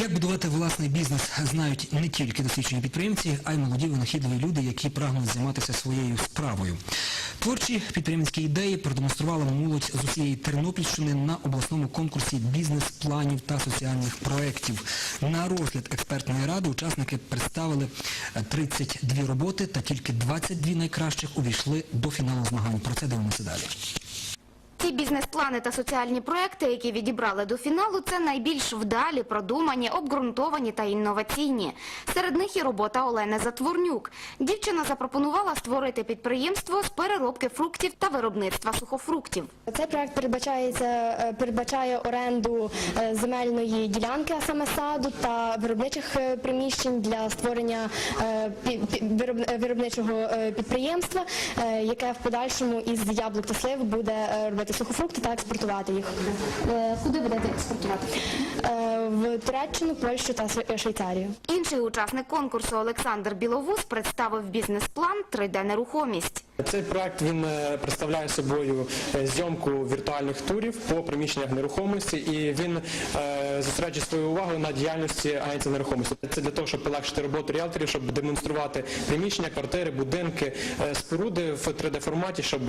Як будувати власний бізнес знають не тільки досвідчені підприємці, а й молоді винахідливі люди, які прагнуть займатися своєю справою. Творчі підприємницькі ідеї продемонструвала молодь з усієї Тернопільщини на обласному конкурсі бізнес-планів та соціальних проєктів. На розгляд експертної ради учасники представили е, 32 роботи та тільки 22 найкращих увійшли до фіналу змагань. Про це дивимося далі. Ці бізнес-плани та соціальні проекти, які відібрали до фіналу, це найбільш вдалі, продумані, обґрунтовані та інноваційні. Серед них і робота Олени Затворнюк. Дівчина запропонувала створити підприємство з переробки фруктів та виробництва сухофруктів. Цей проект е, передбачає оренду е, земельної ділянки, а саме саду та виробничих е, приміщень для створення виробничого підприємства, яке в подальшому із яблук та слив буде е, робити сухофрукти та експортувати їх. Е, Куди будете експортувати? В Туреччину, Польщу та Швейцарію. Інший учасник конкурсу Олександр Біловуз представив бізнес-план «3D нерухомість». Цей проект він е, представляє собою е, зйомку віртуальних турів по приміщеннях нерухомості, і він е, зосереджує свою увагу на діяльності агенції нерухомості. Це для того, щоб полегшити роботу ріелторів, щоб демонструвати приміщення, квартири, будинки, споруди в 3D форматі, щоб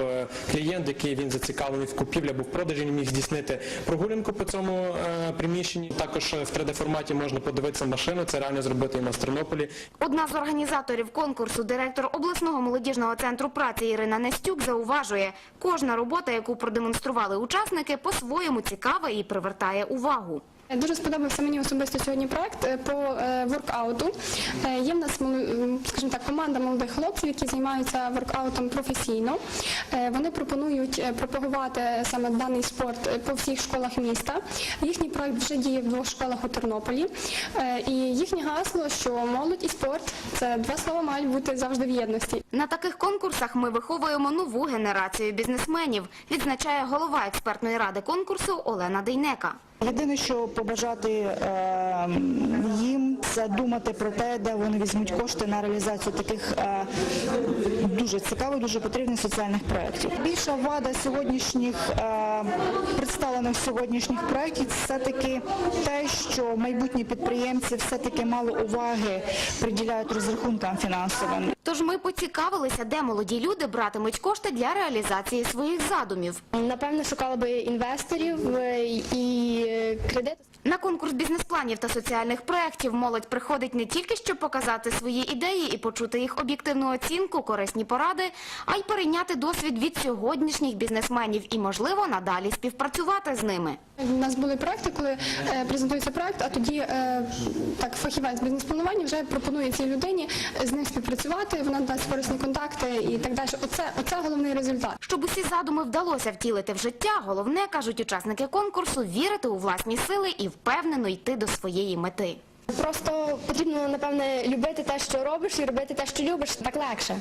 клієнт, який він зацікавлений в купівлі або в продажі, міг здійснити прогулянку по цьому приміщенні. Також в 3D форматі можна подивитися машину. Це реально зробити і на Тернополі. Одна з організаторів конкурсу, директор обласного молодіжного центру праці Ірина Нестюк, зауважує, кожна робота, яку продемонстрували учасники, по-своєму цікава і привертає увагу. Дуже сподобався мені особисто сьогодні проект е, по е, воркауту. Е, Є в нас скажімо так, команда молодих хлопців, які займаються воркаутом професійно. Е, Вони пропонують е, пропагувати саме даний спорт е, по всіх школах міста. Їхній проект вже діє в двох школах у Тернополі. Е, І їхнє гасло, що молодь і спорт це два слова мають бути завжди в єдності. На таких конкурсах ми виховуємо нову генерацію бізнесменів, відзначає голова експертної ради конкурсу Олена Дейнека. Єдине, що побажати е, їм, це думати про те, де вони візьмуть кошти на реалізацію таких е, дуже цікавих, дуже потрібних соціальних проєктів. Більша вада сьогоднішніх е, представлених сьогоднішніх проєктів все-таки те, що майбутні підприємці все-таки мало уваги приділяють розрахункам фінансовим. Тож ми поцікавилися, де молоді люди братимуть кошти для реалізації своїх задумів. Напевно, шукали би інвесторів е, і кредит. На конкурс бізнес-планів та соціальних проєктів молодь приходить не тільки щоб показати свої ідеї і почути їх об'єктивну оцінку, корисні поради, а й перейняти досвід від сьогоднішніх бізнесменів і, можливо, надалі співпрацювати з ними. У нас були проекти, коли е, презентується проект, а тоді е, так фахівець бізнес-планування вже пропонує цій людині з ним співпрацювати, вона дасть корисні контакти і так далі. Оце, оце головний результат. Щоб усі задуми вдалося втілити в життя, головне, кажуть учасники конкурсу, вірити у власні сили і впевнено йти до своєї мети. Просто потрібно, напевне, любити те, що робиш, і робити те, що любиш, так легше.